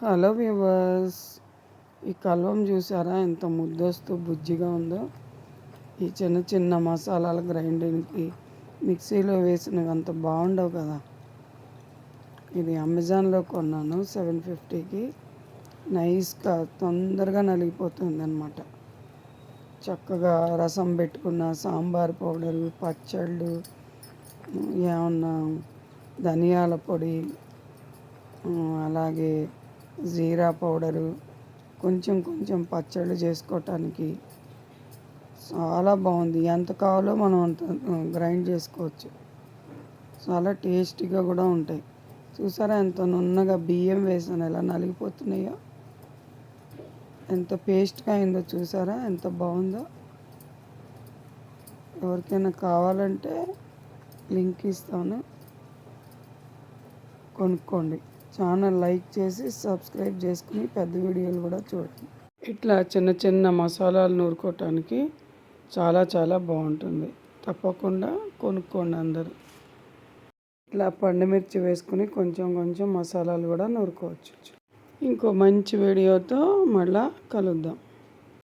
Hello viewers ఈ కల్వం చూసారా? ఎంత ముద్దొస్తూ బుజ్జిగా ఉందో. ఈ చిన్న చిన్న మసాలాల గ్రైండింగ్కి మిక్సీలో వేసినవి అంత బాగుండవు కదా. ఇది అమెజాన్లో కొన్నాను సెవెన్ ఫిఫ్టీకి. నైస్గా తొందరగా నలిగిపోతుంది అనమాట చక్కగా రసం పెట్టుకున్న సాంబార్ పౌడరు పచ్చళ్ళు ఏమన్నా ధనియాల పొడి అలాగే జీరా పౌడరు కొంచెం కొంచెం పచ్చళ్ళు చేసుకోవటానికి చాలా బాగుంది. ఎంత కావాలో మనం అంత గ్రైండ్ చేసుకోవచ్చు. చాలా టేస్టీగా కూడా ఉంటాయి. చూసారా ఎంత నున్నగా బియ్యం వేసాను. ఎలా నలిగిపోతున్నాయో. ఎంత పేస్ట్గా అయిందో చూసారా. ఎంత బాగుందో. ఎవరికైనా కావాలంటే లింక్ ఇస్తాను. కొనుక్కోండి. ఛానల్ లైక్ చేసి సబ్స్క్రైబ్ చేసుకుని పెద్ద వీడియోలు కూడా చూడండి. ఇట్లా చిన్న చిన్న మసాలాలు నూరుకోవటానికి చాలా చాలా బాగుంటుంది. తప్పకుండా కొనుక్కోండి అందరు. ఇట్లా పండుమిర్చి వేసుకుని కొంచెం కొంచెం మసాలాలు కూడా నూరుకోవచ్చు. ఇంకో మంచి వీడియోతో మళ్ళా కలుద్దాం.